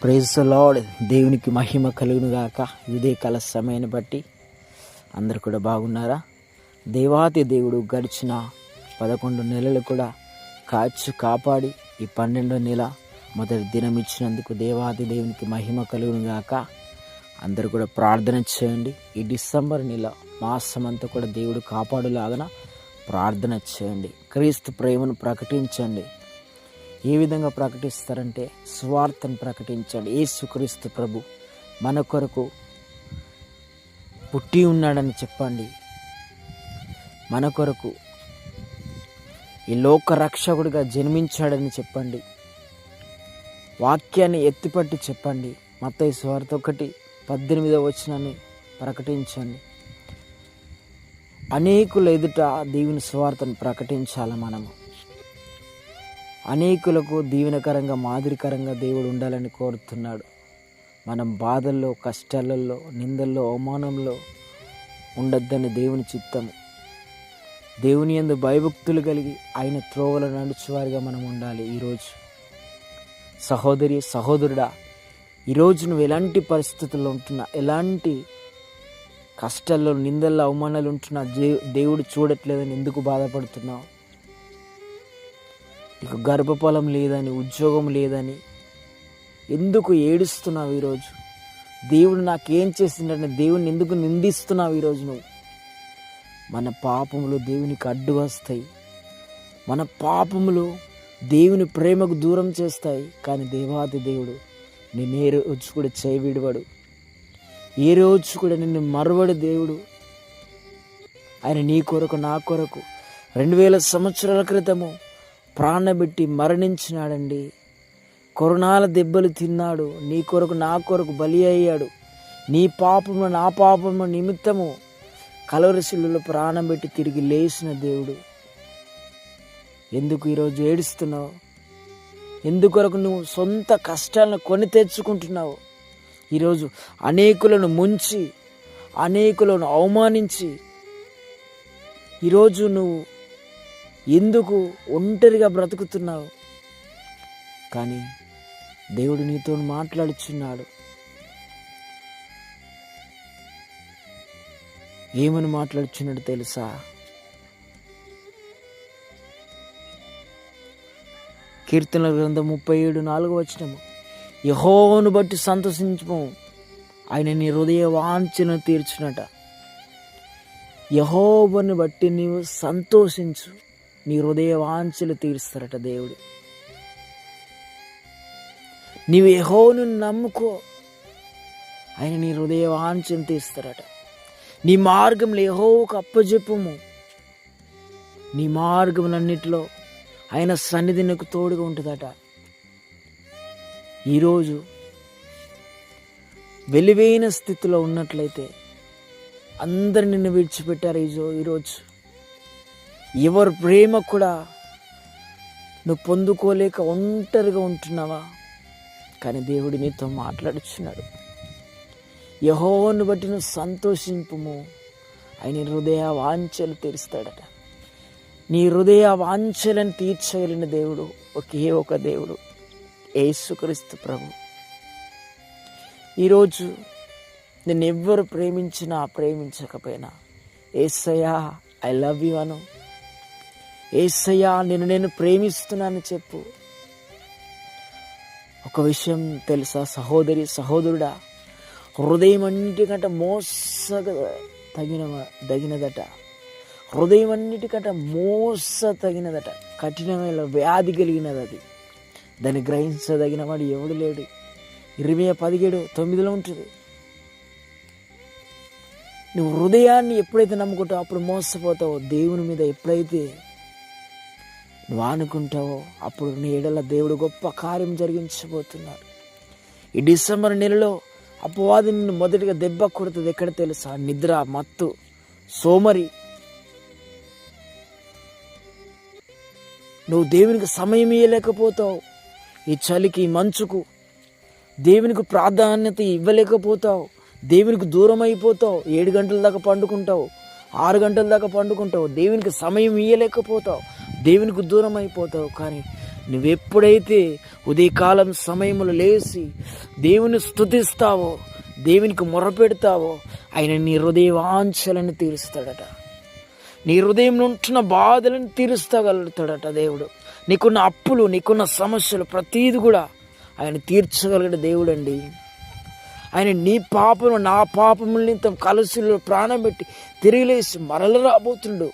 Praise lord దేవునికి మహిమ కలుగును గాక సమయాన్ని బట్టి అందరు కూడా బాగున్నారా? దేవాతి దేవుడు గడిచిన పదకొండు నెలలు కూడా కాచి కాపాడి ఈ పన్నెండో నెల మొదటి దినం ఇచ్చినందుకు దేవాది దేవునికి మహిమ కలుగును అందరు అందరూ కూడా ప్రార్థన చేయండి. ఈ డిసెంబర్ నెల మాసం అంతా కూడా దేవుడు కాపాడులాగన ప్రార్థన చేయండి. క్రీస్తు ప్రేమను ప్రకటించండి. ఏ విధంగా ప్రకటిస్తారంటే స్వార్థను ప్రకటించండి యేసుక్రీస్తు ప్రభు మన కొరకు పుట్టి ఉన్నాడని చెప్పండి. మన కొరకు ఈ లోక రక్షకుడిగా జన్మించాడని చెప్పండి. వాక్యాన్ని ఎత్తిపట్టి చెప్పండి. మత్తయి స్వార్థ ఒకటి పద్దెనిమిదో వచ్చినని ప్రకటించండి. అనేకుల ఎదుట దేవుని స్వార్థను ప్రకటించాలి మనము. అనేకులకు దీవెనకరంగా మాదిరికరంగా దేవుడు ఉండాలని కోరుతున్నాడు. మనం బాధల్లో కష్టాలలో నిందల్లో అవమానంలో ఉండొద్దని దేవుని చిత్తము. దేవుని యందు భయభక్తులు కలిగి ఆయన త్రోవలు నడుచువారిగా మనం ఉండాలి ఈరోజు. సహోదరి సహోదరుడా ఈరోజు నువ్వు ఎలాంటి పరిస్థితుల్లో ఉంటున్నా? ఎలాంటి కష్టాల్లో నిందల్లో అవమానాలు ఉంటున్నా? దేవుడు చూడట్లేదని ఎందుకు బాధపడుతున్నావు? నీకు గర్భఫలం లేదని ఉద్యోగం లేదని ఎందుకు ఏడుస్తున్నావు ఈరోజు? దేవుడు నాకేం చేసిండని దేవుడిని ఎందుకు నిందిస్తున్నావు ఈరోజు నువ్వు? మన పాపములు దేవునికి అడ్డు వస్తాయి. మన పాపములు దేవుని ప్రేమకు దూరం చేస్తాయి. కానీ దేవాది దేవుడు నేను ఏ రోజు కూడా చేయి విడవడు ఏ రోజు కూడా నిన్ను మరవడు దేవుడు. ఆయన నీ కొరకు నా కొరకు రెండు వేల సంవత్సరాల క్రితము ప్రాణబెట్టి మరణించినాడండి. కొరణాల దెబ్బలు తిన్నాడు. నీ కొరకు నా కొరకు బలి అయ్యాడు. నీ పాపము నా పాపము నిమిత్తము కలవరశిల్లులో ప్రాణం పెట్టి తిరిగి లేచిన దేవుడు. ఎందుకు ఈరోజు ఏడుస్తున్నావు? ఎందుకొరకు నువ్వు సొంత కష్టాలను కొని తెచ్చుకుంటున్నావు? ఈరోజు అనేకులను ముంచి అనేకులను అవమానించి ఈరోజు నువ్వు ఎందుకు ఒంటరిగా బ్రతుకుతున్నావు? కానీ దేవుడు నీతో మాట్లాడుచున్నాడు. ఏమని మాట్లాడుచున్నాడు తెలుసా? కీర్తనల గ్రంథం ముప్పై ఏడు నాలుగు వచ్చినము యహోను బట్టి సంతోషించము. ఆయన నీ హృదయ వాంఛను తీర్చునట. యహోవను బట్టి నీవు సంతోషించు. నీ హృదయ వాంఛలు తీరుస్తారట దేవుడు. నీవు యహోను నమ్ముకో. ఆయన నీ హృదయ వాంఛను తీస్తారట నీ మార్గంలో యహోవుకు అప్పజెప్పుము. నీ మార్గములన్నిటిలో ఆయన సన్నిధి నీకు తోడుగా ఉంటుందట. ఈరోజు వెలివైన స్థితిలో ఉన్నట్లయితే అందరు నిన్ను విడిచిపెట్టారు ఈజో ఈరోజు ఎవరు ప్రేమ కూడా నువ్వు పొందుకోలేక ఒంటరిగా ఉంటున్నావా? కానీ దేవుడు నీతో మాట్లాడుచున్నాడు. యహోను బట్టి నువ్వు సంతోషింపుము. ఆయన హృదయ వాంఛలు తీరుస్తాడట. నీ హృదయ వాంఛలను తీర్చగలిగిన దేవుడు ఒకే ఒక దేవుడు యేసుక్రీస్తు ప్రభు. ఈరోజు నిన్ను ఎవ్వరు ప్రేమించినా ప్రేమించకపోయినా ఏసయ్యా ఐ లవ్ యూ అను. ఏసయ్యా నేను నేను ప్రేమిస్తున్నాను చెప్పు. ఒక విషయం తెలుసా సహోదరి సహోదరుడా? హృదయం అన్నిటికంటే మోసగ తగిన తగినదట. హృదయం అన్నిటికంటే మోస తగినదట. కఠినమైన వ్యాధి కలిగినది అది దాన్ని గ్రహించదగిన వాడు ఎవడు లేడు. ఇరవై పదిహేడు తొమ్మిదిలో ఉంటుంది. నువ్వు హృదయాన్ని ఎప్పుడైతే నమ్ముకుంటావు అప్పుడు మోసపోతావో దేవుని మీద ఎప్పుడైతే నువ్వు ఆనుకుంటావో అప్పుడు నీ ఎడల దేవుడు గొప్ప కార్యం జరిగించబోతున్నాడు ఈ డిసెంబర్ నెలలో అపవాది నిన్ను మొదటిగా దెబ్బ కొడుతుంది ఎక్కడ తెలుసా? నిద్ర మత్తు సోమరి. నువ్వు దేవునికి సమయం ఇవ్వలేకపోతావు ఈ చలికి మంచుకు దేవునికి ప్రాధాన్యత ఇవ్వలేకపోతావు. దేవునికి దూరం అయిపోతావు ఏడు గంటల దాకా పండుకుంటావు. ఆరు గంటల దాకా పండుకుంటావు. దేవునికి సమయం ఇవ్వలేకపోతావు దేవునికి దూరం అయిపోతావు కానీ నువ్వెప్పుడైతే ఉదయకాలం సమయంలో లేచి దేవుని స్తుతిస్తావో దేవునికి మొరపెడతావో ఆయన నీ హృదయ వాంఛలను తీరుస్తాడట. నీ హృదయంలో ఉంటున్న బాధలను తీరుస్తగలుగుతాడట దేవుడు. నీకున్న అప్పులు నీకున్న సమస్యలు ప్రతీది కూడా ఆయన తీర్చగలిగిన దేవుడండి. ఆయన నీ పాపను నా పాపముల్ని తమ కలుసులో ప్రాణం పెట్టి తిరిగిలేసి మరల రాబోతుండు.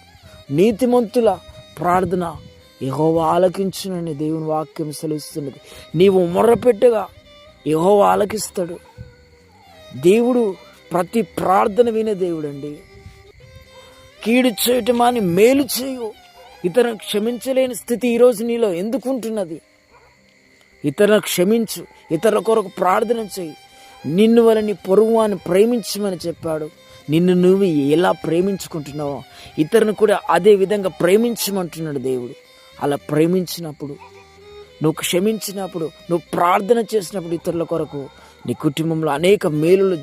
నీతిమంతుల ప్రార్థన యహోవ ఆలకించునని దేవుని వాక్యం సెలవుస్తున్నది. నీవు మొర్రపెట్టగా యహోవ ఆలకిస్తాడు. దేవుడు ప్రతి ప్రార్థన వినే దేవుడండి. కీడు చేయటం అని మేలు చేయు. ఇతరులను క్షమించలేని స్థితి ఈరోజు నీలో ఎందుకుంటున్నది ఇతరులను క్షమించు. ఇతరుల కొరకు ప్రార్థన చేయి. నిన్ను వలని నీ పొరుగు అని ప్రేమించమని చెప్పాడు. నిన్ను నువ్వు ఎలా ప్రేమించుకుంటున్నావో ఇతరుని కూడా అదే విధంగా ప్రేమించమంటున్నాడు దేవుడు. అలా ప్రేమించినప్పుడు నువ్వు క్షమించినప్పుడు నువ్వు ప్రార్థన చేసినప్పుడు ఇతరుల కొరకు నీ కుటుంబంలో అనేక మేలులు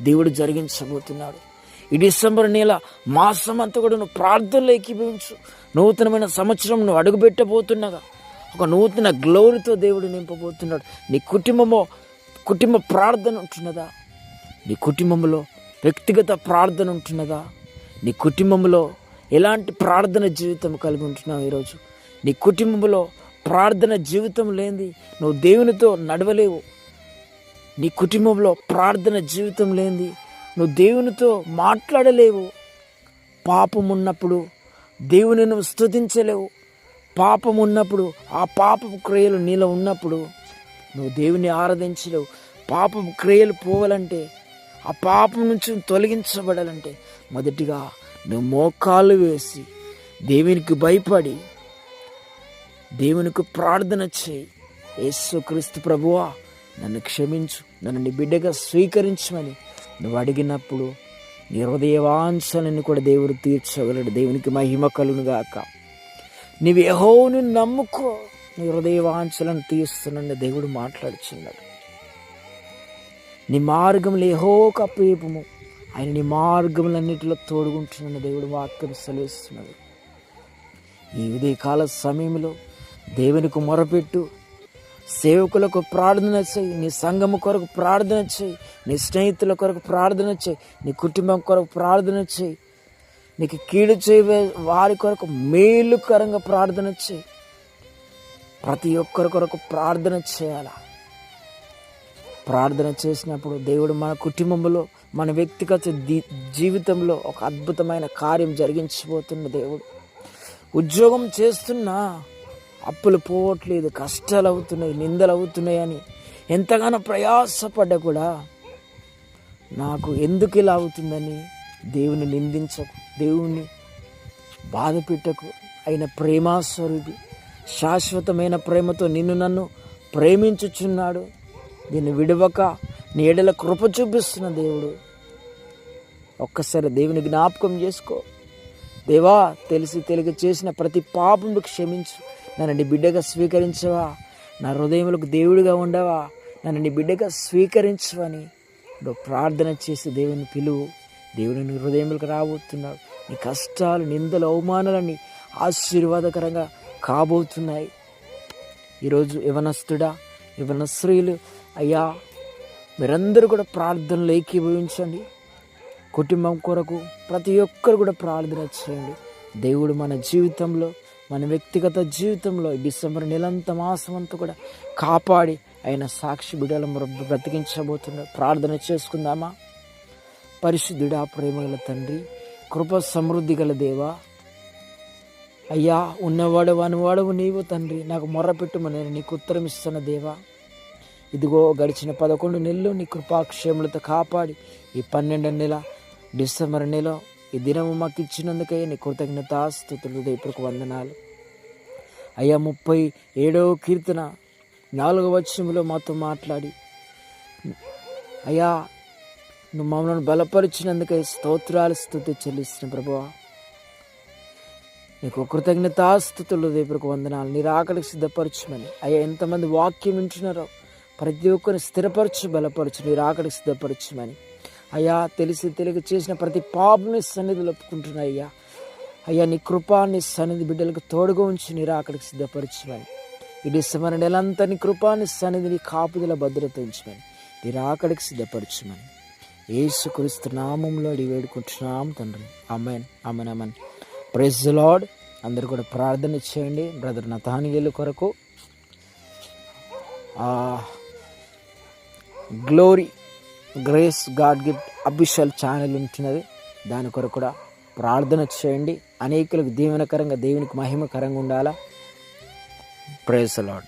దేవుడు జరిగించబోతున్నాడు. ఈ డిసెంబర్ నెల మాసం అంతా కూడా నువ్వు ప్రార్థనలో ఏకీభవించు. నూతనమైన సంవత్సరం నువ్వు అడుగుపెట్టబోతున్నాగా. ఒక నూతన గ్లోరీతో దేవుడు నింపబోతున్నాడు. నీ కుటుంబమో కుటుంబ ప్రార్థన ఉంటున్నదా? నీ కుటుంబంలో వ్యక్తిగత ప్రార్థన ఉంటున్నదా? నీ కుటుంబంలో ఎలాంటి ప్రార్థన జీవితం కలిగి ఉంటున్నావు ఈరోజు? నీ కుటుంబంలో ప్రార్థన జీవితం లేనిది నువ్వు దేవునితో నడవలేవు. నీ కుటుంబంలో ప్రార్థన జీవితం లేనిది నువ్వు దేవునితో మాట్లాడలేవు. పాపం ఉన్నప్పుడు దేవుని నువ్వు స్థుతించలేవు పాపం ఉన్నప్పుడు ఆ పాపపు క్రియలు నీలో ఉన్నప్పుడు నువ్వు దేవుని ఆరాధించలేవు. పాపపు క్రియలు పోవాలంటే ఆ పాపం నుంచి తొలగించబడాలంటే మొదటిగా నువ్వు మోకాలు వేసి దేవునికి భయపడి దేవునికి ప్రార్థన చేయి. యేసు క్రీస్తు ప్రభువా నన్ను క్షమించు నన్ను నీ బిడ్డగా స్వీకరించమని నువ్వు అడిగినప్పుడు నీ హృదయవాంఛలను కూడా దేవుడు తీర్చగలడు. దేవునికి మహిమ కలుగునుగాక నీవు యెహోవాను నమ్ముకో నీ హృదయవాంఛలను తీరుస్తున్న దేవుడు మాట్లాడుచున్నాడు. నీ మార్గంలో యెహోవాకు అప్పేపము ఆయన నీ మార్గములన్నిటిలో తోడుకుంటున్న దేవుడు వాక్యం సెలవిస్తున్నది. ఈ ఉదయకాల సమయంలో దేవునికి మొరపెట్టు సేవకులకు ప్రార్థన చేయి నీ సంఘము కొరకు ప్రార్థన చేయి నీ స్నేహితుల కొరకు ప్రార్థన చేయి నీ కుటుంబం కొరకు ప్రార్థన చేయి. నీకు కీడు చేయ వారి కొరకు మేలుకరంగా ప్రార్థన చేయి. ప్రతి ఒక్కరి కొరకు ప్రార్థన చేయాలా? ప్రార్థన చేసినప్పుడు దేవుడు మన కుటుంబంలో మన వ్యక్తిగత జీవితంలో ఒక అద్భుతమైన కార్యం జరిగించబోతున్న దేవుడు. ఉద్యోగం చేస్తున్నా అప్పులు పోవట్లేదు కష్టాలు అవుతున్నాయి నిందలు అవుతున్నాయి అని ఎంతగానో ప్రయాసపడ్డా కూడా నాకు ఎందుకు ఇలా అవుతుందని దేవుని నిందించకు దేవుని బాధ పెట్టకు. అయిన ప్రేమాస్వరూపి శాశ్వతమైన ప్రేమతో నిన్ను నన్ను ప్రేమించుచున్నాడు. దీన్ని విడవక నీడల కృప చూపిస్తున్న దేవుడు. ఒక్కసారి దేవుని జ్ఞాపకం చేసుకో. దేవా తెలిసి తెలియక చేసిన ప్రతి పాపము క్షమించు. నన్ను నీ బిడ్డగా స్వీకరించవా. నా హృదయములకు దేవుడిగా ఉండవా. నన్ను నీ బిడ్డగా స్వీకరించవని ప్రార్థన చేసి దేవుని పిలువు. దేవుని నీ హృదయములకు రాబోతున్నావు నీ కష్టాలు నిందలు అవమానాలన్నీ ఆశీర్వాదకరంగా కాబోతున్నాయి. ఈరోజు యవనస్తుడా యవన స్త్రీలు అయ్యా మీరందరూ కూడా ప్రార్థనలు ఏకీభవించండి. కుటుంబం కొరకు ప్రతి ఒక్కరు కూడా ప్రార్థన చేయండి. దేవుడు మన జీవితంలో మన వ్యక్తిగత జీవితంలో డిసెంబర్ నెలంత మాసమంతా కూడా కాపాడి ఆయన సాక్షి బిడ్డల బ్రతికించబోతున్నాడు ప్రార్థన చేసుకుందామా? పరిశుద్ధుడా ప్రేమగల తండ్రి కృప సమృద్ధి గల దేవా అయ్యా ఉన్నవాడు అనువాడవు నీవు తండ్రి నాకు మొర్రపెట్టుమని నేను నీకు ఉత్తరం ఇస్తున్న దేవా ఇదిగో గడిచిన పదకొండు నెలలు నీ కృపాక్షేములతో కాపాడి ఈ పన్నెండు నెల డిసెంబర్ నెల ఈ దినము మాకు ఇచ్చినందుకై నీ కృతజ్ఞతాస్థుతులు ఇప్పుడు వందనాలు. అయ్యా ముప్పై ఏడవ కీర్తన నాలుగవ వచనంలో మాతో మాట్లాడి. అయ్యా నువ్వు మమ్మల్ని బలపరిచినందుకై స్తోత్రాలు స్థుతి చెల్లిస్తున్న ప్రభువా. నీకు కృతజ్ఞతాస్థుతులు దేవుడికి వందనాలు. నీ రాకడికి సిద్ధపరచమని. అయ్యా ఎంతమంది వాక్యం వింటున్నారో ప్రతి ఒక్కరిని స్థిరపరచు బలపరచు మీరు రాకడికి సిద్ధపరచమని. అయ్యా తెలిసి తెలియక చేసిన ప్రతి పాపని సన్నిధిలో ఒప్పుకుంటున్నా అయ్యా. అయ్యా నీ కృపాన్ని సన్నిధి బిడ్డలకు తోడుగా ఉంచి నీరు రాకడికి సిద్ధపరచమని. ఈ డిసెంబర్ నెలంతా నీ కృపాన్ని సన్నిధిని కాపుదల భద్రత ఉంచమని. నీరు రాకడికి సిద్ధపరచమని. యేసుక్రీస్తు నామంలో అడిగి వేడుకుంటున్నాం తండ్రి. Amen amen amen praise Lord అందరు కూడా ప్రార్థన చేయండి. బ్రదర్ నతానియలు కొరకు. Glory grace God gift official channel ఉంటున్నది. దాని కొరకు కూడా ప్రార్థన చేయండి. అనేకులకు దీవెనకరంగా దేవునికి మహిమకరంగా ఉండాలా. Praise lord